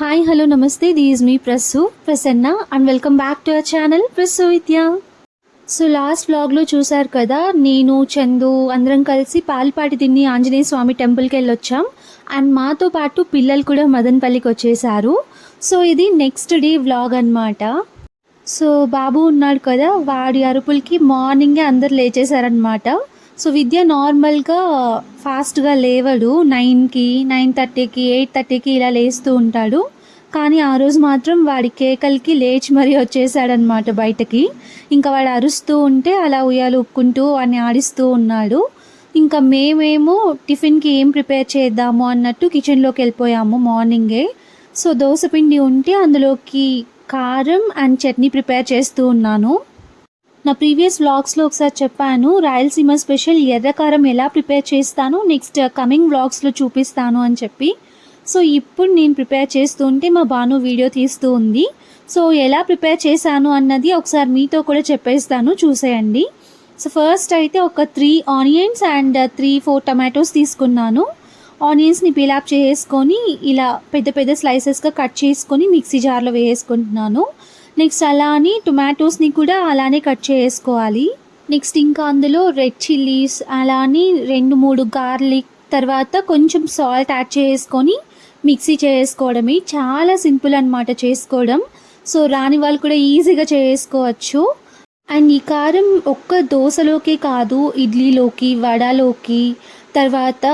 Hi hello నమస్తే this me Prassu Prasanna and welcome back to our channel Prassu Vidya so last వ్లాగ్లో చూసారు కదా నేను చందు అందరం కలిసి పాల్పాటి తిని ఆంజనేయ స్వామి టెంపుల్కి వెళ్ళొచ్చాం. అండ్ మాతో పాటు పిల్లలు కూడా మదన్పల్లికి వచ్చేసారు. సో ఇది నెక్స్ట్ డే వ్లాగ్ అనమాట సో బాబు ఉన్నాడు కదా వాడి అరుపులకి మార్నింగే అందరు లేచేశారనమాట సో విద్య నార్మల్గా ఫాస్ట్గా లేవడు. నైన్కి నైన్ థర్టీకి ఎయిట్ థర్టీకి ఇలా లేస్తూ ఉంటాడు. కానీ ఆ రోజు మాత్రం వాడి కేకలకి లేచి మరీ వచ్చేసాడనమాట బయటకి. ఇంకా వాడు అరుస్తూ ఉంటే అలా ఉయ్యాలు ఉక్కుంటూ వాడిని ఆడిస్తూ ఉన్నాడు. ఇంకా మేమేమో టిఫిన్కి ఏం ప్రిపేర్ చేద్దాము అన్నట్టు కిచెన్లోకి వెళ్ళిపోయాము మార్నింగే. సో దోశ పిండి ఉంటే అందులోకి కారం అండ్ చట్నీ ప్రిపేర్ చేస్తూ ఉన్నాను. నా ప్రీవియస్ వ్లాగ్స్లో ఒకసారి చెప్పాను రాయలసీమ స్పెషల్ ఎర్రకారం ఎలా ప్రిపేర్ చేస్తాను నెక్స్ట్ కమింగ్ వ్లాగ్స్లో చూపిస్తాను అని చెప్పి. సో ఇప్పుడు నేను ప్రిపేర్ చేస్తుంటే మా బాను వీడియో తీస్తూ ఉంది. సో ఎలా ప్రిపేర్ చేశాను అన్నది ఒకసారి మీతో కూడా చెప్పేస్తాను చూసేయండి. సో ఫస్ట్ అయితే ఒక three onions and three four tomatoes తీసుకున్నాను. ఆనియన్స్ని పిలాప్ చేసుకొని ఇలా పెద్ద పెద్ద స్లైసెస్గా కట్ చేసుకొని మిక్సీ జార్లో వేసుకుంటున్నాను. నెక్స్ట్ అలా అని టొమాటోస్ని కూడా అలానే కట్ చేసుకోవాలి. నెక్స్ట్ ఇంకా అందులో రెడ్ చిల్లీస్ అలా అని రెండు మూడు గార్లిక్ తర్వాత కొంచెం సాల్ట్ యాడ్ చేసుకొని మిక్సీ చేసుకోవడమే. చాలా సింపుల్ అనమాట చేసుకోవడం. సో రాని వాళ్ళు కూడా ఈజీగా చేసుకోవచ్చు. అండ్ ఈ కారం ఒక్క దోశలోకే కాదు ఇడ్లీలోకి వడలోకి తర్వాత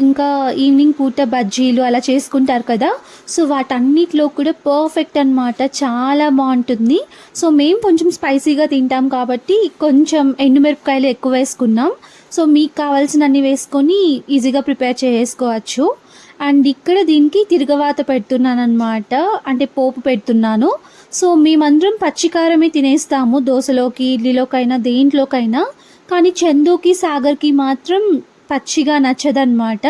ఇంకా ఈవినింగ్ పూట బజ్జీలు అలా చేసుకుంటారు కదా. సో వాటన్నిటిలో కూడా పర్ఫెక్ట్ అనమాట చాలా బాగుంటుంది. సో మేము కొంచెం స్పైసీగా తింటాం కాబట్టి కొంచెం ఎండుమిరపకాయలు ఎక్కువ వేసుకున్నాం. సో మీకు కావాల్సినన్ని వేసుకొని ఈజీగా ప్రిపేర్ చేసుకోవచ్చు. అండ్ ఇక్కడ దీనికి తిరగవాత పెడుతున్నాను అనమాట అంటే పోపు పెడుతున్నాను. సో మేమందరం పచ్చికారమే తినేస్తాము. దోశలోకి ఇడ్లీలోకైనా దేంట్లోకైనా. కానీ చందుకి సాగర్కి మాత్రం పచ్చిగా నచ్చదన్నమాట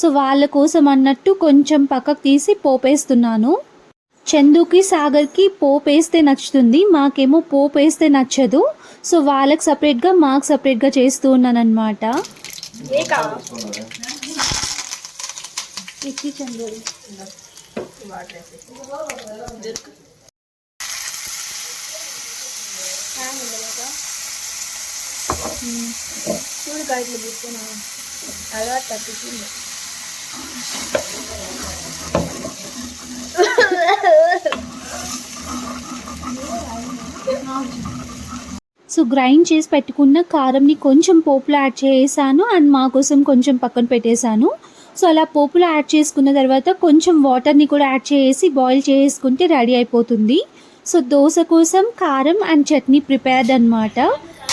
సో వాళ్ళ కోసం అన్నట్టు కొంచెం పక్కకు తీసి పోపేస్తున్నాను. చందుకి సాగర్కి పోపు వేస్తే నచ్చుతుంది. మాకేమో పోపు వేస్తే నచ్చదు. సో వాళ్ళకి సపరేట్గా మాకు సపరేట్గా చేస్తూ ఉన్నాను అనమాట చూడు కాయలు తీసుకున్నా అలవాటు తగ్గుతుంది సో గ్రైండ్ చేసి పెట్టుకున్న కారంని కొంచెం పోపులో యాడ్ చేసాను అండ్ మా కోసం కొంచెం పక్కన పెట్టేశాను. సో అలా పోపులో యాడ్ చేసుకున్న తర్వాత కొంచెం వాటర్ని కూడా యాడ్ చేసి బాయిల్ చేసుకుంటే రెడీ అయిపోతుంది. సో దోశ కోసం కారం అండ్ చట్నీ ప్రిపేర్డ్ అనమాట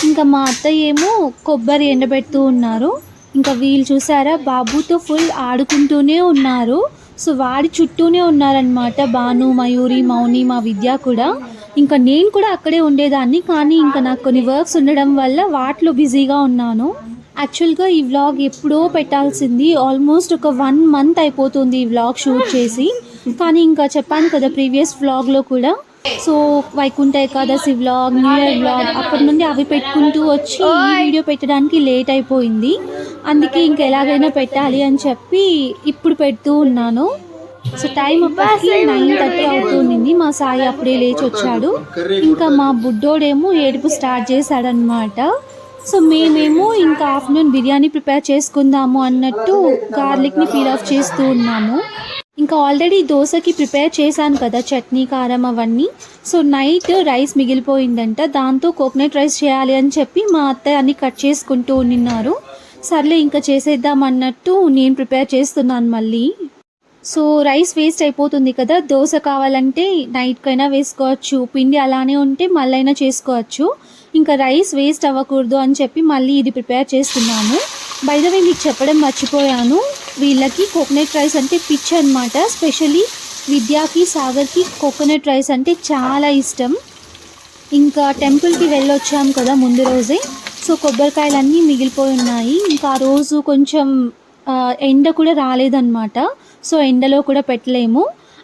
ఇంకా మా అత్త ఏమో కొబ్బరి ఎండబెడుతూ ఉన్నారు. ఇంకా వీళ్ళు చూసారా? బాబుతో ఫుల్ ఆడుకుంటూనే ఉన్నారు. సో వాడి చుట్టూనే ఉన్నారనమాట భాను మయూరి మౌని మా విద్య కూడా. ఇంకా నేను కూడా అక్కడే ఉండేదాన్ని కానీ ఇంకా నాకు కొన్ని వర్క్స్ ఉండడం వల్ల వాటిలో బిజీగా ఉన్నాను. యాక్చువల్గా ఈ వ్లాగ్ ఎప్పుడో పెట్టాల్సింది ఆల్మోస్ట్ ఒక వన్ మంత్ అయిపోతుంది ఈ వ్లాగ్ షూట్ చేసి. కానీ ఇంకా చెప్పాను కదా ప్రీవియస్ వ్లాగ్లో కూడా. So Vaikuntha Ekadashi vlog new year vlog అప్పటి నుండి అవి పెట్టుకుంటూ వచ్చి ఈ వీడియో పెట్టడానికి లేట్ అయిపోయింది. అందుకే ఇంకా ఎలాగైనా పెట్టాలి అని చెప్పి ఇప్పుడు పెడుతూ ఉన్నాను. సో టైం అప్పటికి నైన్ థర్టీ అవుతుంది మా సాయి అప్పుడే లేచి వచ్చాడు. ఇంకా మా బుడ్డోడేమో ఏడుపు స్టార్ట్ చేశాడనమాట సో మేమేమో ఇంకా ఆఫ్టర్నూన్ బిర్యానీ ప్రిపేర్ చేసుకుందాము అన్నట్టు గార్లిక్ని పీల్ ఆఫ్ చేస్తూ ఉన్నాము. ఇంకా ఆల్రెడీ దోశకి ప్రిపేర్ చేశాను కదా చట్నీ కారం అవన్నీ. సో నైట్ రైస్ మిగిలిపోయిందంట. దాంతో కోకోనట్ రైస్ చేయాలి అని చెప్పి మా అత్తయ్య అన్ని కట్ చేసుకుంటూ ఉన్నారు సర్లే ఇంకా చేసేద్దాం అన్నట్టు నేను ప్రిపేర్ చేస్తున్నాను మళ్ళీ. సో రైస్ వేస్ట్ అయిపోతుంది కదా దోశ కావాలంటే నైట్కైనా వేసుకోవచ్చు. పిండి అలానే ఉంటే మళ్ళైనా చేసుకోవచ్చు. ఇంకా రైస్ వేస్ట్ అవ్వకూడదు అని చెప్పి మళ్ళీ ఇది ప్రిపేర్ చేస్తున్నాము బయటవే మీకు చెప్పడం మర్చిపోయాను. వీళ్ళకి కోకోనట్ రైస్ అంటే పిచ్ అనమాట స్పెషలీ విద్యాకి సాగర్కి కోకోనట్ రైస్ అంటే చాలా ఇష్టం. ఇంకా టెంపుల్కి వెళ్ళొచ్చాం కదా ముందు రోజే. సో కొబ్బరికాయలన్నీ మిగిలిపోయి ఉన్నాయి. ఇంకా ఆ రోజు కొంచెం ఎండ కూడా రాలేదన్నమాట. సో ఎండలో కూడా పెట్టలేము.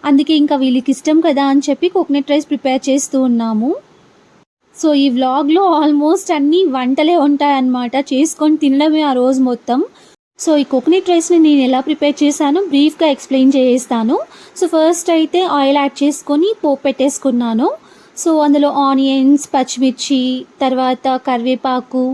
అందుకే ఇంకా వీళ్ళకి ఇష్టం కదా అని చెప్పి కోకోనట్ రైస్ ప్రిపేర్ చేస్తూ ఉన్నాము. సో ఈ వ్లాగ్లో ఆల్మోస్ట్ అన్ని వంటలే ఉంటాయన్నమాట. చేసుకొని తినడమే ఆ రోజు మొత్తం. సో ఈ కోకోనట్ రైస్ని నేను ఎలా ప్రిపేర్ చేశానో బ్రీఫ్గా ఎక్స్ప్లెయిన్ చేస్తాను. సో ఫస్ట్ అయితే ఆయిల్ యాడ్ చేసుకొని పోపు పెట్టేసుకున్నాను. సో అందులో ఆనియన్స్ పచ్చిమిర్చి తర్వాత కరివేపాకు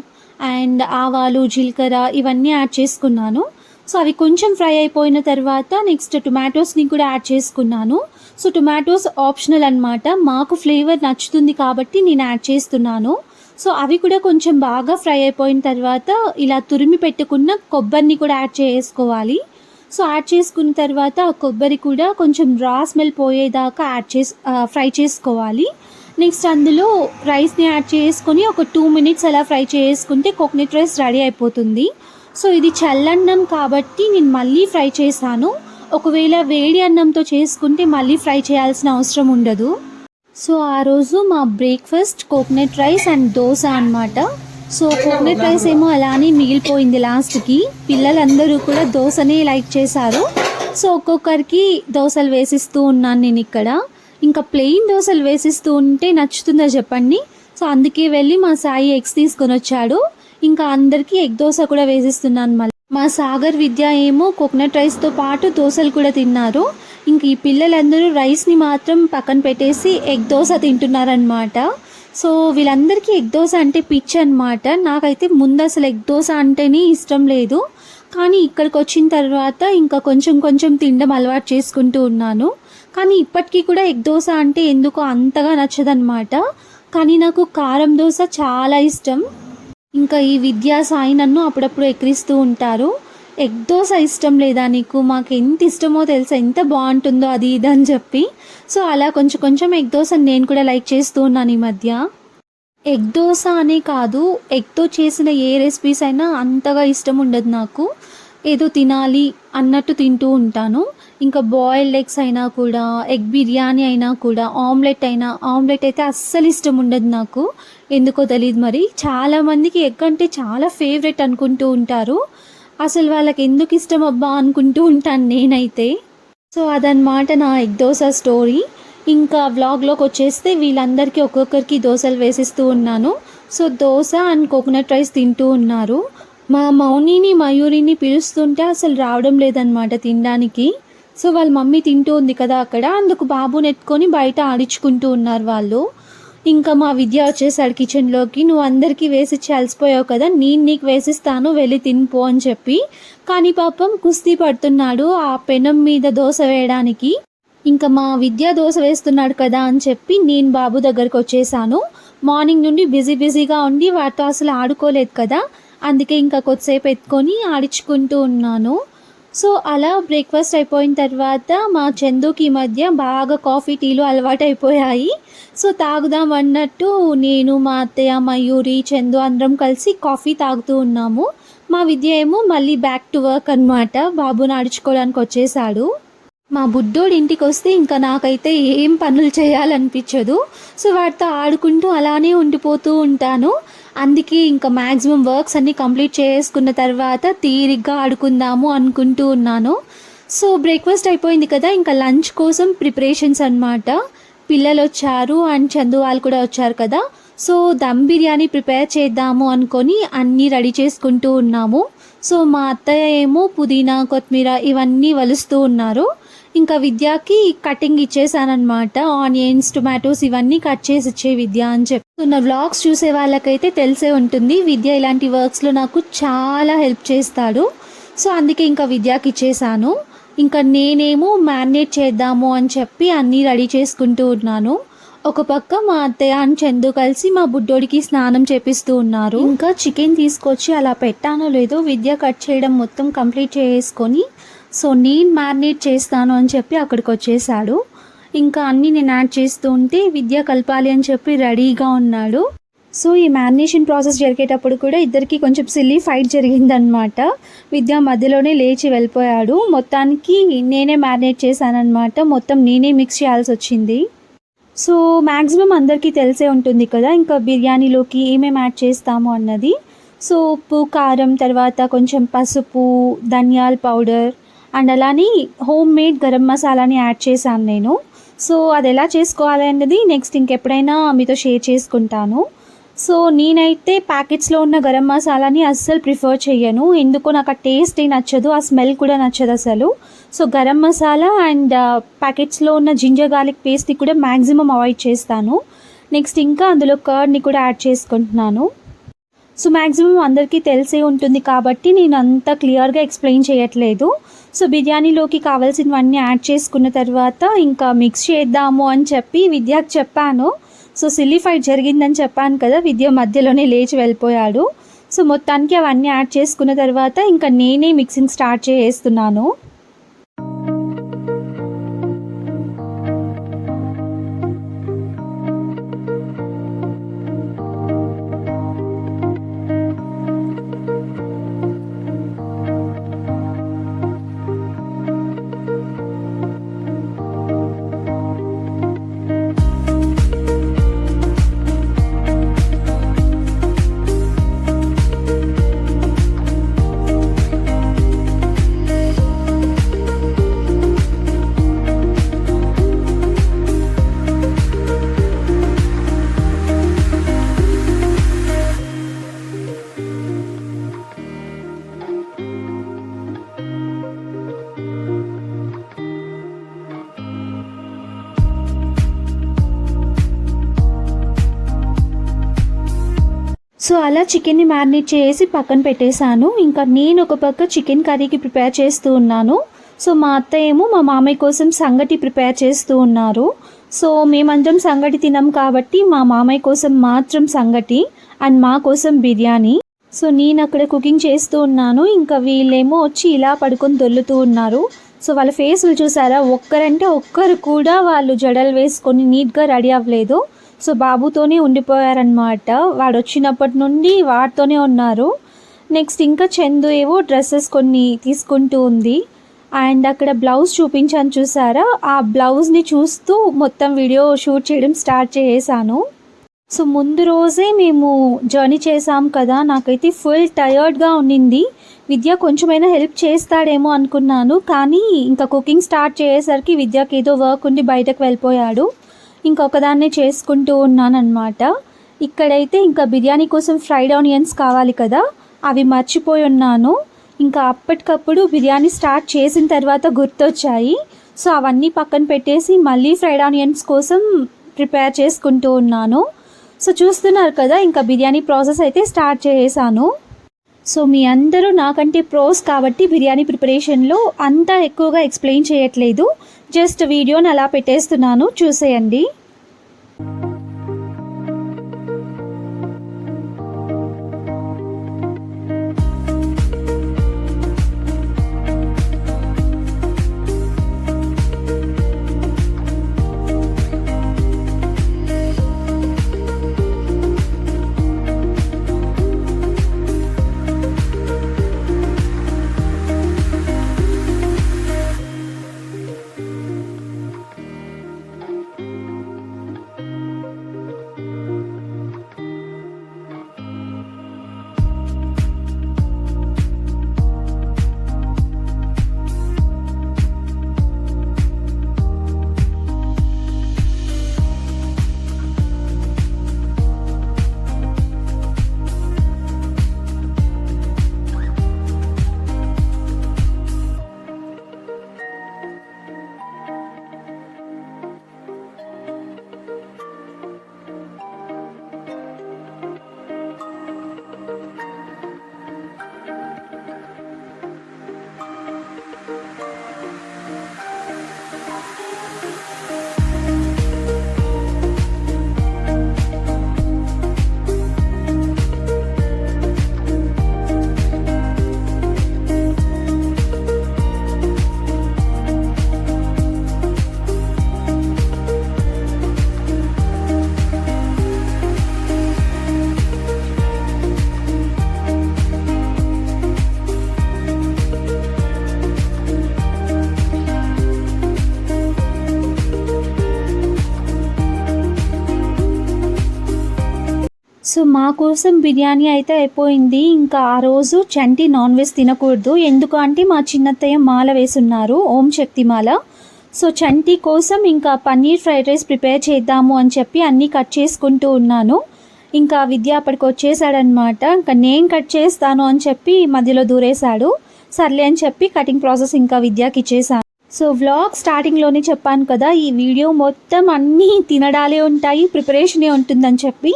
అండ్ ఆవాలు జీలకర్ర ఇవన్నీ యాడ్ చేసుకున్నాను. సో అవి కొంచెం ఫ్రై అయిపోయిన తర్వాత నెక్స్ట్ టొమాటోస్ని కూడా యాడ్ చేసుకున్నాను. సో టొమాటోస్ ఆప్షనల్ అన్నమాట. మాకు ఫ్లేవర్ నచ్చుతుంది కాబట్టి నేను యాడ్ చేస్తున్నాను. సో అవి కూడా కొంచెం బాగా ఫ్రై అయిపోయిన తర్వాత ఇలా తురిమి పెట్టుకున్న కొబ్బరిని కూడా యాడ్ చేసుకోవాలి. సో యాడ్ చేసుకున్న తర్వాత ఆ కొబ్బరి కూడా కొంచెం రా స్మెల్ పోయేదాకా యాడ్ చేసి ఫ్రై చేసుకోవాలి. నెక్స్ట్ అందులో రైస్ని యాడ్ చేసుకొని ఒక టూ మినిట్స్ అలా ఫ్రై చేసుకుంటే కోకోనట్ రైస్ రెడీ అయిపోతుంది. సో ఇది చల్లన్నం కాబట్టి నేను మళ్ళీ ఫ్రై చేశాను. ఒకవేళ వేడి అన్నంతో చేసుకుంటే మళ్ళీ ఫ్రై చేయాల్సిన అవసరం ఉండదు. సో ఆ రోజు మా breakfast coconut rice and dosa అన్నమాట. సో కోకోనట్ రైస్ ఏమో అలానే మిగిలిపోయింది లాస్ట్కి పిల్లలందరూ కూడా దోశనే లైక్ చేశారు. సో ఒక్కొక్కరికి దోశలు వేసిస్తూ ఉన్నాను నేను ఇక్కడ. ఇంకా ప్లెయిన్ దోశలు వేసిస్తూ ఉంటే నచ్చుతుందో చెప్పండి? సో అందుకే వెళ్ళి మా సాయి ఎగ్స్ తీసుకొని వచ్చాడు ఇంకా అందరికీ ఎగ్ దోశ కూడా వేసిస్తున్నాను మళ్ళీ. మా సాగర్ విద్య ఏమో కోకోనట్ రైస్తో పాటు దోశలు కూడా తిన్నారు. ఇంక ఈ పిల్లలందరూ రైస్ని మాత్రం పక్కన పెట్టేసి ఎగ్ దోశ తింటున్నారనమాట సో వీళ్ళందరికీ ఎగ్ దోశ అంటే పిచ్ అనమాట నాకైతే ముందు అసలు ఎగ్ దోశ అంటేనే ఇష్టం లేదు. కానీ ఇక్కడికి వచ్చిన తర్వాత ఇంకా కొంచెం కొంచెం తినడం అలవాటు చేసుకుంటూ ఉన్నాను. కానీ ఇప్పటికీ కూడా ఎగ్ దోశ అంటే ఎందుకో అంతగా నచ్చదనమాట కానీ నాకు కారం దోశ చాలా ఇష్టం. ఇంకా ఈ విద్యా సాయి నన్ను అప్పుడప్పుడు ఎక్కిరిస్తూ ఉంటారు. ఎగ్ దోశ ఇష్టం లేదా నీకు? మాకు ఎంత ఇష్టమో తెలుసా? ఎంత బాగుంటుందో అది ఇది అని చెప్పి. సో అలా కొంచెం కొంచెం ఎగ్ దోశ నేను కూడా లైక్ చేస్తూ ఉన్నాను ఈ మధ్య. ఎగ్ దోశ అనే కాదు ఎగ్తో చేసిన ఏ రెసిపీస్ అయినా అంతగా ఇష్టం ఉండదు నాకు. ఏదో తినాలి అన్నట్టు తింటూ ఉంటాను. ఇంకా బాయిల్డ్ ఎగ్స్ అయినా కూడా ఎగ్ బిర్యానీ అయినా కూడా ఆమ్లెట్ అయినా ఆమ్లెట్ అయితే అస్సలు ఇష్టం ఉండదు నాకు. ఎందుకో తెలియదు మరి. చాలామందికి ఎగ్ అంటే చాలా ఫేవరెట్ అనుకుంటూ ఉంటారు. అసలు వాళ్ళకి ఎందుకు ఇష్టం అబ్బా అనుకుంటూ ఉంటాను నేనైతే. సో అదనమాట నా ఎగ్ దోశ స్టోరీ. ఇంకా వ్లాగ్లోకి వచ్చేస్తే వీళ్ళందరికీ ఒక్కొక్కరికి దోశలు వేసిస్తూ ఉన్నాను. So dosa and coconut rice తింటూ ఉన్నారు. మా మౌనిని మయూరిని పిలుస్తుంటే అసలు రావడం లేదనమాట తినడానికి. సో వాళ్ళ మమ్మీ తింటూ ఉంది కదా అక్కడ. అందుకు బాబుని ఎత్తుకొని బయట ఆడించుకుంటూ ఉన్నారు వాళ్ళు. ఇంకా మా విద్య వచ్చేసాడు కిచెన్లోకి నువ్వు అందరికీ వేసి చలిసిపోయావు కదా నేను నీకు వేసిస్తాను వెళ్ళి తినిపో అని చెప్పి. కానీ పాపం కుస్తీ పడుతున్నాడు ఆ పెనం మీద దోశ వేయడానికి. ఇంకా మా విద్య దోశ వేస్తున్నాడు కదా అని చెప్పి నేను బాబు దగ్గరకు వచ్చేసాను. మార్నింగ్ నుండి బిజీ బిజీగా ఉండి వాటితో అసలు ఆడుకోలేదు కదా అందుకే ఇంకా కొద్దిసేపు ఎత్తుకొని ఆడించుకుంటూ ఉన్నాను. సో అలా బ్రేక్ఫాస్ట్ అయిపోయిన తర్వాత మా చందుకి మధ్య బాగా కాఫీ టీలు అలవాటు అయిపోయాయి సో తాగుదాం అన్నట్టు నేను మా అత్తయ్య మయూరి చందు అందరం కలిసి కాఫీ తాగుతూ ఉన్నాము. మా విద్య ఏమో మళ్ళీ బ్యాక్ టు వర్క్ అనమాట బాబుని నడుచుకోవడానికి వచ్చేసాడు మా బుడ్డోడు ఇంటికి వస్తే ఇంకా నాకైతే ఏం పనులు చేయాలనిపించదు. సో వాటితో ఆడుకుంటూ అలానే ఉండిపోతూ ఉంటాను. అందుకే ఇంకా మ్యాక్సిమం వర్క్స్ అన్నీ కంప్లీట్ చేసుకున్న తర్వాత తీరిగ్గా ఆడుకుందాము అనుకుంటూ ఉన్నాను. సో బ్రేక్ఫాస్ట్ అయిపోయింది కదా ఇంకా లంచ్ కోసం ప్రిపరేషన్స్ అన్నమాట. పిల్లలు వచ్చారు అండ్ చందు వాళ్ళు కూడా వచ్చారు కదా. సో దమ్ బిర్యానీ ప్రిపేర్ చేద్దాము అనుకొని అన్నీ రెడీ చేసుకుంటూ ఉన్నాము. సో మా అత్తయ్య ఏమో పుదీనా కొత్తిమీర ఇవన్నీ వలుస్తూ ఉన్నారు. ఇంకా విద్యకి కటింగ్ ఇచ్చేసానమాట ఆనియన్స్ టొమాటోస్ ఇవన్నీ కట్ చేసి ఇచ్చే విద్య అని చెప్పి ఉన్న వ్లాగ్స్ చూసే వాళ్ళకైతే తెలిసే ఉంటుంది. విద్య ఇలాంటి వర్క్స్లో నాకు చాలా హెల్ప్ చేస్తాడు. సో అందుకే ఇంకా విద్యకి ఇచ్చేసాను ఇంకా నేనేమో మ్యారినేట్ చేద్దాము అని చెప్పి అన్నీ రెడీ చేసుకుంటూ ఉన్నాను. ఒక పక్క మా అత్తయ్య అని చందు కలిసి మా బుడ్డోడికి స్నానం చేపిస్తూ ఉన్నారు. ఇంకా చికెన్ తీసుకొచ్చి అలా పెట్టానో లేదో విద్య కట్ చేయడం మొత్తం కంప్లీట్ చేసుకొని సో నేను మ్యారినేట్ చేస్తాను అని చెప్పి అక్కడికి వచ్చేసాడు ఇంకా అన్నీ నేను యాడ్ చేస్తూ ఉంటే విద్య కలపాలి అని చెప్పి రెడీగా ఉన్నాడు. సో ఈ మ్యారినేషన్ ప్రాసెస్ జరిగేటప్పుడు కూడా ఇద్దరికి కొంచెం సిల్లీ ఫైట్ జరిగిందనమాట విద్య మధ్యలోనే లేచి వెళ్ళిపోయాడు. మొత్తానికి నేనే మ్యారినేట్ చేశానమాట మొత్తం నేనే మిక్స్ చేయాల్సి వచ్చింది. సో మ్యాక్సిమం అందరికీ తెలిసే ఉంటుంది కదా ఇంకా బిర్యానీలోకి ఏమేమి యాడ్ చేస్తాము అన్నది. సో ఉప్పు కారం తర్వాత కొంచెం పసుపు ధనియాల పౌడర్ అండ్ అలానే హోమ్ మేడ్ గరం మసాలాని యాడ్ చేశాను నేను. సో అది ఎలా చేసుకోవాలి అనేది నెక్స్ట్ ఇంకెప్పుడైనా మీతో షేర్ చేసుకుంటాను. సో నేనైతే ప్యాకెట్స్లో ఉన్న గరం మసాలాని అస్సలు ప్రిఫర్ చేయను ఎందుకో నాకు ఆ టేస్ట్ నచ్చదు ఆ స్మెల్ కూడా నచ్చదు అసలు. సో గరం మసాలా అండ్ ప్యాకెట్స్లో ఉన్న జింజర్ గార్లిక్ పేస్ట్ని కూడా మ్యాక్సిమం అవాయిడ్ చేస్తాను. నెక్స్ట్ ఇంకా అందులో కర్డ్ని కూడా యాడ్ చేసుకుంటున్నాను. సో మ్యాక్సిమం అందరికీ తెలిసే ఉంటుంది కాబట్టి నేను అంత క్లియర్గా ఎక్స్ప్లెయిన్ చేయట్లేదు. సో బిర్యానీలోకి కావాల్సినవన్నీ యాడ్ చేసుకున్న తర్వాత ఇంకా మిక్స్ చేద్దాము అని చెప్పి విద్యకు చెప్పాను. సో సిల్లీ ఫైట్ జరిగిందని చెప్పాను కదా విద్య మధ్యలోనే లేచి వెళ్ళిపోయాడు. సో మొత్తానికి అవన్నీ యాడ్ చేసుకున్న తర్వాత ఇంకా నేనే మిక్సింగ్ స్టార్ట్ చేస్తున్నాను. చికెన్ని మ్యారినేట్ చేసి పక్కన పెట్టేశాను. ఇంకా నేను ఒక పక్క చికెన్ కర్రీకి ప్రిపేర్ చేస్తూ ఉన్నాను. సో మా అత్త ఏమో మా మామయ్య కోసం సంగటి ప్రిపేర్ చేస్తూ ఉన్నారు. సో మేమందరం సంగటి తినాం కాబట్టి మా మామయ్య కోసం మాత్రం సంగటి అండ్ మా కోసం బిర్యానీ. సో నేను అక్కడ కుకింగ్ చేస్తూ ఉన్నాను. ఇంకా వీళ్ళేమో వచ్చి ఇలా పడుకొని దొల్లుతూ ఉన్నారు. సో వాళ్ళ ఫేస్లు చూసారా? ఒక్కరంటే ఒక్కరు కూడా వాళ్ళు జడలు వేసుకొని నీట్గా రెడీ అవ్వలేదు. సో బాబుతోనే ఉండిపోయారనమాట వాడు వచ్చినప్పటి నుండి వాడితోనే ఉన్నారు. నెక్స్ట్ ఇంకా చందు ఏవో డ్రెస్సెస్ కొన్ని తీసుకుంటూ ఉంది. అండ్ అక్కడ బ్లౌజ్ చూపించాను చూసారా? ఆ బ్లౌజ్ని చూస్తూ మొత్తం వీడియో షూట్ చేయడం స్టార్ట్ చేసాను సో ముందు రోజే మేము జర్నీ చేసాం కదా నాకైతే ఫుల్ టయర్డ్గా ఉండింది విద్య కొంచెమైనా హెల్ప్ చేస్తాడేమో అనుకున్నాను కానీ ఇంకా కుకింగ్ స్టార్ట్ చేసేసరికి విద్యకి ఏదో వర్క్ ఉండి బయటకు వెళ్ళిపోయాడు. ఇంకొకదాన్నే చేసుకుంటూ ఉన్నాను ఇక్కడైతే ఇంకా బిర్యానీ కోసం ఫ్రైడ్ ఆనియన్స్ కావాలి కదా అవి మర్చిపోయి ఉన్నాను. ఇంకా అప్పటికప్పుడు బిర్యానీ స్టార్ట్ చేసిన తర్వాత గుర్తొచ్చాయి. సో అవన్నీ పక్కన పెట్టేసి మళ్ళీ ఫ్రైడ్ ఆనియన్స్ కోసం ప్రిపేర్ చేసుకుంటూ ఉన్నాను. సో చూస్తున్నారు కదా ఇంకా బిర్యానీ ప్రాసెస్ అయితే స్టార్ట్ చేశాను సో మీ అందరూ నాకంటే ప్రోస్ కాబట్టి బిర్యానీ ప్రిపరేషన్లో అంత ఎక్కువగా ఎక్స్ప్లెయిన్ చేయట్లేదు. జస్ట్ వీడియోని అలా పెట్టేస్తున్నాను. చూసేయండి. సో మా కోసం బిర్యానీ అయితే అయిపోయింది. ఇంకా ఆ రోజు చంటి నాన్ వెజ్ తినకూడదు. ఎందుకు అంటే మా చిన్నత్తయ్య మాల వేసున్నారు ఓం శక్తి మాల సో చంటి కోసం ఇంకా పన్నీర్ ఫ్రైడ్ రైస్ ప్రిపేర్ చేద్దాము అని చెప్పి అన్నీ కట్ చేసుకుంటూ ఉన్నాను. ఇంకా విద్య అప్పటికి వచ్చేసాడనమాట ఇంకా నేను కట్ చేస్తాను అని చెప్పి మధ్యలో దూరేశాడు. సర్లే అని చెప్పి కటింగ్ ప్రాసెస్ ఇంకా విద్యకి ఇచ్చేసాను సో వ్లాగ్ స్టార్టింగ్లోనే చెప్పాను కదా ఈ వీడియో మొత్తం అన్నీ తినడాలే ఉంటాయి ప్రిపరేషనే ఉంటుందని చెప్పి.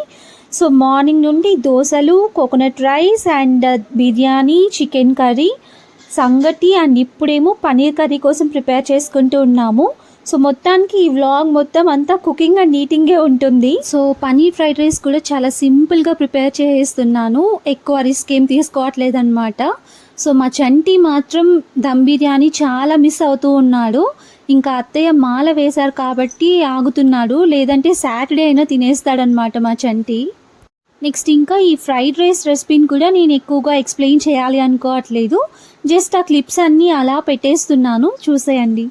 సో మార్నింగ్ నుండి దోశలు coconut rice and biryani chicken curry సంగటి అండ్ ఇప్పుడేమో పనీర్ కర్రీ కోసం ప్రిపేర్ చేసుకుంటూ ఉన్నాము. సో మొత్తానికి ఈ వ్లాగ్ మొత్తం అంతా కుకింగ్ అండ్ ఈటింగే ఉంటుంది. సో పనీర్ ఫ్రైడ్ రైస్ కూడా చాలా సింపుల్గా ప్రిపేర్ చేస్తున్నాను. ఎక్కువ రిస్క్ ఏం తీసుకోవట్లేదు అనమాట సో మా చంటి మాత్రం దమ్ బిర్యానీ చాలా మిస్ అవుతూ ఉన్నాడు. ఇంకా అత్తయ్య మాల వేశారు కాబట్టి ఆగుతున్నాడు. లేదంటే సాటర్డే అయినా తినేస్తాడనమాట మా చంటి. నెక్స్ట్ ఇంకా ఈ ఫ్రైడ్ రైస్ రెసిపీని కూడా నేను ఎక్కువగా ఎక్స్ప్లెయిన్ చేయాలి అనుకోవట్లేదు. జస్ట్ ఆ క్లిప్స్ అన్నీ అలా పెట్టేస్తున్నాను. చూసేయండి.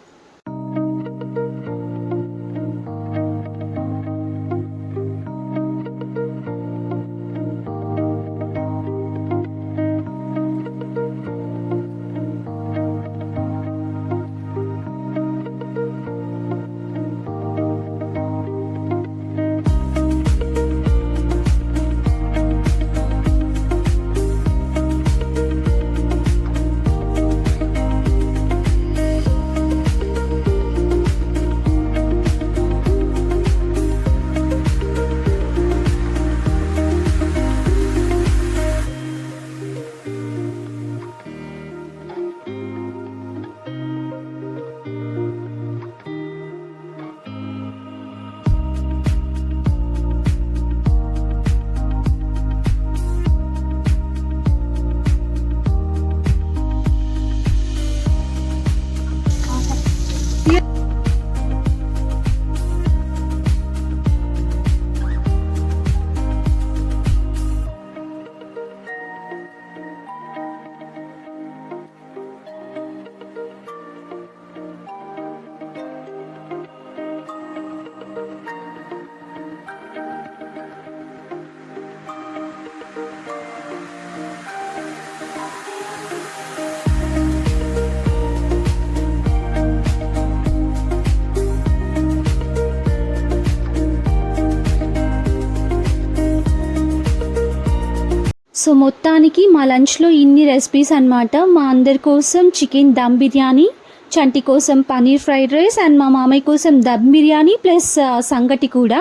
సో మొత్తానికి మా లంచ్లో ఇన్ని రెసిపీస్ అన్నమాట. మా అందరి కోసం చికెన్ దమ్ బిర్యానీ చంటి కోసం పనీర్ ఫ్రైడ్ రైస్ అండ్ మా మామయ్య కోసం దమ్ బిర్యానీ ప్లస్ సంగటి కూడా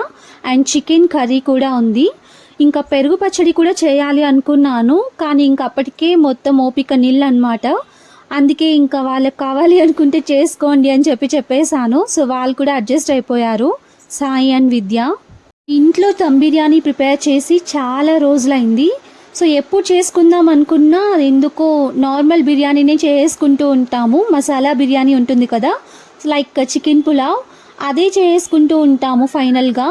అండ్ చికెన్ కర్రీ కూడా ఉంది. ఇంకా పెరుగు పచ్చడి కూడా చేయాలి అనుకున్నాను కానీ ఇంక అప్పటికే మొత్తం ఓపిక నీళ్ళు అనమాట అందుకే ఇంకా వాళ్ళకి కావాలి అనుకుంటే చేసుకోండి అని చెప్పి చెప్పేశాను. సో వాళ్ళు కూడా అడ్జస్ట్ అయిపోయారు. సాయి అండ్ విద్య. ఇంట్లో దమ్ బిర్యానీ ప్రిపేర్ చేసి చాలా రోజులైంది. సో ఎప్పుడు చేసుకుందాం అనుకున్నా అది ఎందుకో నార్మల్ బిర్యానీనే చేసుకుంటూ ఉంటాము. మసాలా బిర్యానీ ఉంటుంది కదా. లైక్ చికెన్ పులావ్ అదే చేసుకుంటూ ఉంటాము ఫైనల్గా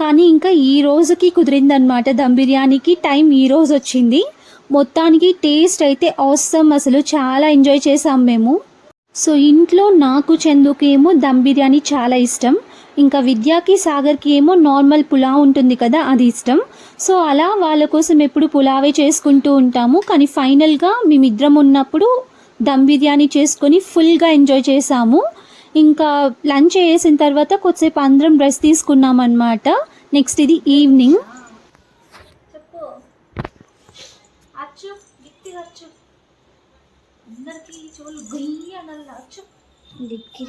కానీ ఇంకా ఈ రోజుకి కుదిరిందనమాట దమ్ బిర్యానీకి. టైం ఈ రోజు వచ్చింది. మొత్తానికి టేస్ట్ అయితే అవసరం అసలు. చాలా ఎంజాయ్ చేసాం మేము. సో ఇంట్లో నాకు చెందుకేమో దమ్ బిర్యానీ చాలా ఇష్టం. ఇంకా విద్యాకి సాగర్కి ఏమో నార్మల్ పులావ్ ఉంటుంది కదా అది ఇష్టం. సో అలా వాళ్ళ కోసం ఎప్పుడు పులావే చేసుకుంటూ ఉంటాము. కానీ ఫైనల్గా మేమిద్దరం ఉన్నప్పుడు దమ్ బిర్యానీ చేసుకొని ఫుల్గా ఎంజాయ్ చేసాము ఇంకా లంచ్ చేసిన తర్వాత కొద్దిసేపు అందరం డ్రెస్ తీసుకున్నాం అనమాట నెక్స్ట్ ఇది ఈవినింగ్. అందరికి చెవులు గొయ్యి అనాలి. అచ్చు. దగ్గర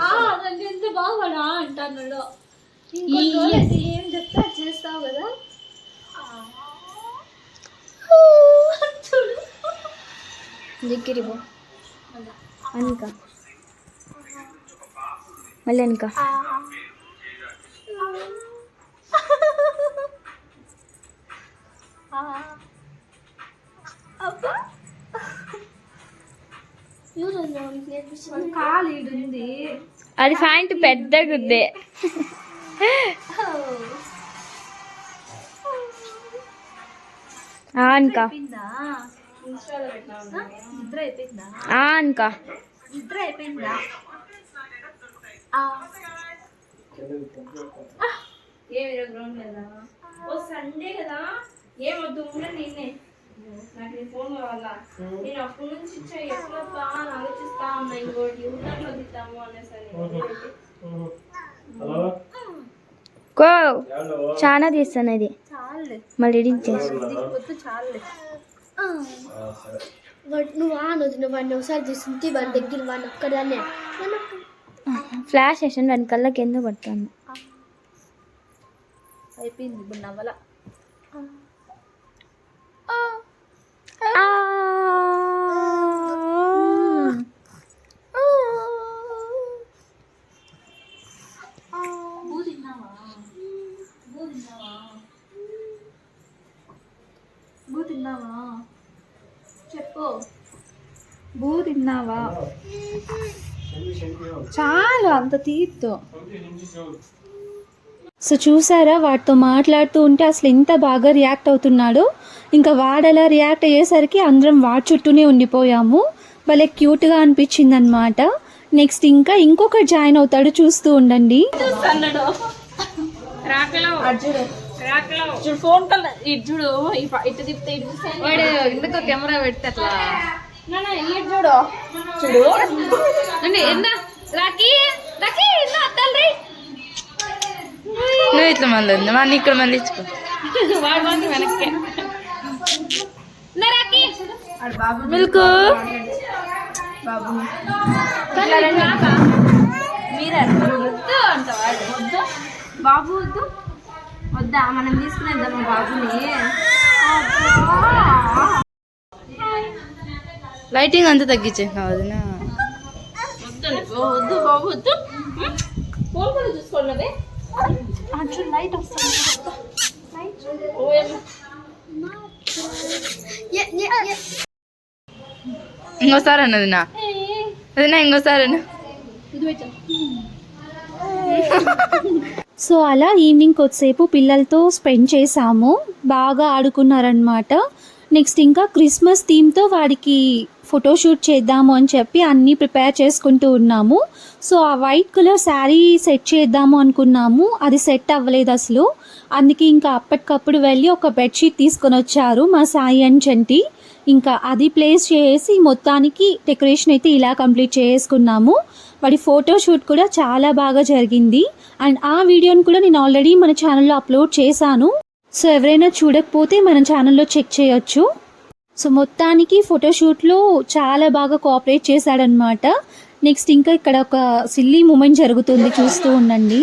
ఆ, నన్ను ఎంత అంటున్నాడు ఏం చెప్తే చేస్తావు కదా. అనుక. మళ్ళీ అనుక. అది ప్యాంట్ పెద్దగా ఉంది ఆ అనుక. ఏమి ఈరోజు గ్రౌండ్ లేదా ఓ సండే కదా? ఏమొద్దు ఉండ నేనే. నాకు నీ ఫోన్ కావాలా నేను అప్పటి నుంచి ఇచ్చా ఎట్లా అని ఆలోచిస్తా ఉన్నా ఇంకోటి యూట్యూబ్లో అనేసరి కో చాలా తీస్తాను చాలే. మళ్ళీ ఎడిట్ చేసి. పొద్దు చాలే. వాడు నువ్వు వాడిని ఒకసారి తీసుకుంటే వాడి దగ్గర వాడిని ఒక్కదాన్నే. ఫ్లాష్ వేసాను దాని కళ్ళకి ఎందుకు పడుతుంది? అయిపోయింది ఇప్పుడు నవ్వల? బూ తిన్నావా? చెప్పు. బూ తిన్నావా? చాలు అంత తీర్తో సో చూసారా వాటితో మాట్లాడుతూ ఉంటే అసలు ఎంత బాగా రియాక్ట్ అవుతున్నాడో? ఇంకా వాడలా రియాక్ట్ అయ్యేసరికి అందరం వాడి చుట్టూనే ఉండిపోయాము భలే క్యూట్గా అనిపించింది అనమాట నెక్స్ట్ ఇంకా ఇంకొకటి జాయిన్ అవుతాడు చూస్తూ ఉండండి ఫోన్ చూడు ఇటు తిప్పితే ఎందుకో కెమెరా పెడితే అట్లా చూడు చూడు నువ్వు ఇట్లా మళ్ళీ మన ఇక్కడ మళ్ళీ ఇచ్చుకో వాడు మాత్రం వెనక్కే మిల్క్ బాబు వద్దు వద్దా మనం తీసుకునేద్దాం బాబుని। లైటింగ్ అంతా తగ్గించేసినావు వదినా వద్దు వద్దు బాబు వద్దు. చూసుకోండి లైట్ వస్తుంది. ఇంకోసారి అన్నది నా వదినా ఇంకోసారి అన్న. సో అలా ఈవినింగ్ కొద్దిసేపు పిల్లలతో స్పెండ్ చేసాము బాగా ఆడుకున్నారనమాట నెక్స్ట్ ఇంకా క్రిస్మస్ థీమ్తో వాడికి ఫోటోషూట్ చేద్దాము అని చెప్పి అన్నీ ప్రిపేర్ చేసుకుంటూ ఉన్నాము. సో ఆ వైట్ కలర్ శారీ సెట్ చేద్దాము అనుకున్నాము. అది సెట్ అవ్వలేదు అసలు. అందుకే ఇంకా అప్పటికప్పుడు వెళ్ళి ఒక బెడ్షీట్ తీసుకొని వచ్చారు మా సాయి అండ్ చంటి ఇంకా అది ప్లేస్ చేసి మొత్తానికి డెకరేషన్ అయితే ఇలా కంప్లీట్ చేసుకున్నాము. వాడి ఫోటో షూట్ కూడా చాలా బాగా జరిగింది. అండ్ ఆ వీడియోని కూడా నేను ఆల్రెడీ మన ఛానల్లో అప్లోడ్ చేశాను. సో ఎవరైనా చూడకపోతే మన ఛానల్లో చెక్ చేయొచ్చు. సో మొత్తానికి ఫోటోషూట్లో చాలా బాగా కోఆపరేట్ చేశాడనమాట నెక్స్ట్ ఇంకా ఇక్కడ ఒక సిల్లీ మూమెంట్ జరుగుతుంది చూస్తూ ఉండండి.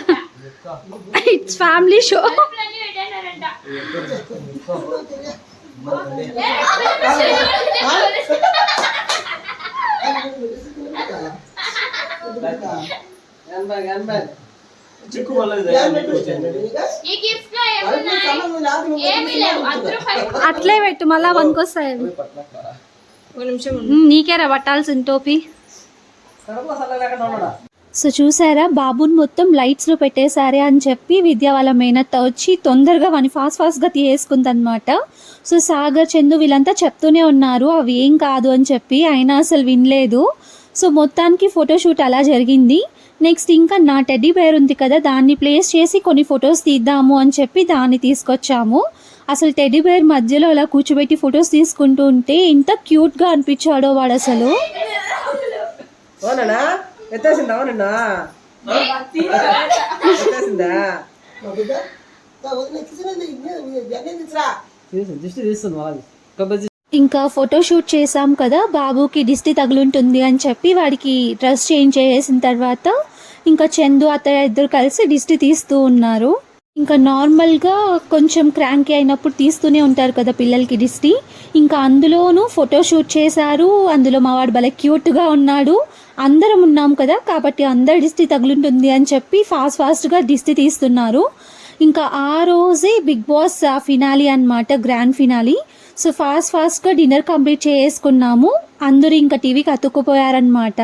ఇట్స్ ఫ్యామిలీ షో ఈ గిఫ్ట్ లో ఏమీ లేవు అందరూ అట్లే పెట్టు మళ్ళా వనుకొస్తాయి ఒక నిమిషం నీకేరా పట్టాల్సిన టోపీ సో చూసారా? బాబుని మొత్తం లైట్స్లో పెట్టేశారే అని చెప్పి విద్య వాళ్ళ మేనత్త వచ్చి తొందరగా వాని ఫాస్ట్ ఫాస్ట్గా తీసేసుకుందనమాట సో సాగర్ చందు వీళ్ళంతా చెప్తూనే ఉన్నారు అవి ఏం కాదు అని చెప్పి. అయినా అసలు వినలేదు. సో మొత్తానికి ఫోటోషూట్ అలా జరిగింది. నెక్స్ట్ ఇంకా నా టెడ్డీ బేర్ ఉంది కదా దాన్ని ప్లేస్ చేసి కొన్ని ఫొటోస్ తీద్దాము అని చెప్పి దాన్ని తీసుకొచ్చాము. అసలు టెడ్డీ బేర్ మధ్యలో అలా కూర్చోబెట్టి ఫొటోస్ తీసుకుంటూ ఉంటే ఎంత క్యూట్గా అనిపించాడో వాడు అసలు. అవునా ఎత్తేసిందా? నిన్న ఎత్తేసిందా దిష్టి తీస్తుంది ఇంకా ఫోటోషూట్ చేసాం కదా బాబుకి దిష్టి తగులుంటుంది అని చెప్పి వాడికి డ్రెస్ చేంజ్ చేసిన తర్వాత ఇంకా చందు అత్తయ్య ఇద్దరు కలిసి దిష్టి తీస్తూ ఉన్నారు. ఇంకా నార్మల్గా కొంచెం క్రాంకీ అయినప్పుడు తీస్తూనే ఉంటారు కదా పిల్లలకి దిష్టి. ఇంకా అందులోనూ ఫోటోషూట్ చేశారు అందులో మా వాడు భలే క్యూట్గా ఉన్నాడు. అందరం ఉన్నాం కదా కాబట్టి అందరి దిష్టి తగులుంటుంది అని చెప్పి ఫాస్ట్ ఫాస్ట్గా దిష్టి తీస్తున్నారు. ఇంకా ఆ రోజే బిగ్ బాస్ ఫినాలి అన్నమాట గ్రాండ్ ఫినాలి. సో ఫాస్ట్ ఫాస్ట్గా డిన్నర్ కంప్లీట్ చేసుకున్నాము అందరూ ఇంకా టీవీకి అతుక్కుపోయారనమాట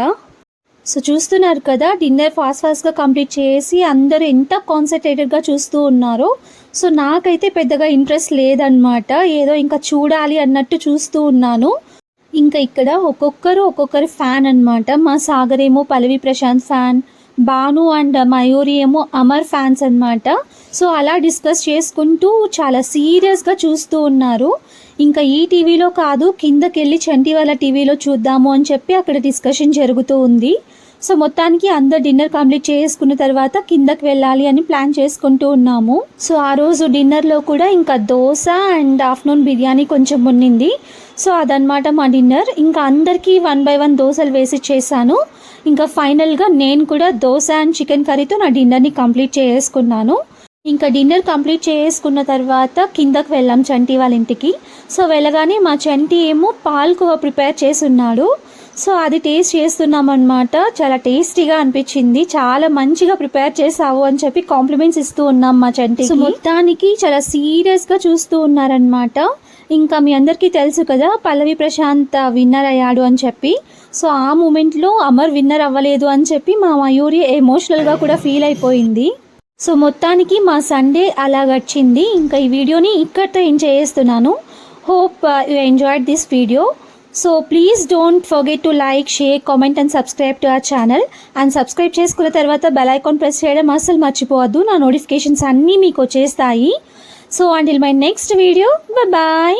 సో చూస్తున్నారు కదా డిన్నర్ ఫాస్ట్ ఫాస్ట్గా కంప్లీట్ చేసి అందరూ ఎంత కాన్సన్ట్రేటెడ్గా చూస్తూ ఉన్నారో. సో నాకైతే పెద్దగా ఇంట్రెస్ట్ లేదనమాట ఏదో ఇంకా చూడాలి అన్నట్టు చూస్తూ ఉన్నాను. ఇంకా ఇక్కడ ఒక్కొక్కరు ఒక్కొక్కరు ఫ్యాన్ అన్నమాట. మా సాగర్ ఏమో పల్లవి ప్రశాంత్ ఫ్యాన్ భాను అండ్ మయూరి ఏమో అమర్ ఫ్యాన్స్ అనమాట సో అలా డిస్కస్ చేసుకుంటూ చాలా సీరియస్గా చూస్తూ ఉన్నారు. ఇంకా ఈ టీవీలో కాదు కిందకెళ్ళి చంటి వాళ్ళ టీవీలో చూద్దాము అని చెప్పి అక్కడ డిస్కషన్ జరుగుతూ ఉంది. సో మొత్తానికి అందరు డిన్నర్ కంప్లీట్ చేసుకున్న తర్వాత కిందకి వెళ్ళాలి అని ప్లాన్ చేసుకుంటూ ఉన్నాము. సో ఆ రోజు డిన్నర్లో కూడా ఇంకా దోశ అండ్ ఆఫ్టర్నూన్ బిర్యానీ కొంచెం ఉన్నింది సో అదనమాట మా డిన్నర్. ఇంకా అందరికీ వన్ బై వన్ దోశలు వేసి చేశాను. ఇంకా ఫైనల్గా నేను కూడా దోశ అండ్ చికెన్ కర్రీతో నా డిన్నర్ని కంప్లీట్ చేసుకున్నాను ఇంకా డిన్నర్ కంప్లీట్ చేసుకున్న తర్వాత కిందకు వెళ్ళాం చంటి వాళ్ళ ఇంటికి. సో వెళ్ళగానే మా చంటి ఏమో పాల్కోవ ప్రిపేర్ చేసి ఉన్నాడు సో అది టేస్ట్ చేస్తున్నాం అనమాట చాలా టేస్టీగా అనిపించింది. చాలా మంచిగా ప్రిపేర్ చేసావు అని చెప్పి కాంప్లిమెంట్స్ ఇస్తూ ఉన్నాం మా చంటి సో మొత్తానికి చాలా సీరియస్గా చూస్తూ ఉన్నారనమాట ఇంకా మీ అందరికీ తెలుసు కదా పల్లవి ప్రశాంత్ విన్నర్ అయ్యాడు అని చెప్పి. సో ఆ మూమెంట్లో అమర్ విన్నర్ అవ్వలేదు అని చెప్పి మా మయూరి ఎమోషనల్గా కూడా ఫీల్ అయిపోయింది. సో మొత్తానికి మా సండే అలా గడిచింది. ఇంకా ఈ వీడియోని ఇక్కడితో ఏం చేస్తున్నాను. Hope you enjoyed this video so please don't forget to like share comment and subscribe to our channel and subscribe చేసుకున్న తర్వాత బెల్ ఐకాన్ ప్రెస్ చేయడం అస్సలు మర్చిపోవద్దు. నా నోటిఫికేషన్స్ అన్నీ మీకు వచ్చేస్తాయి. So until my next video bye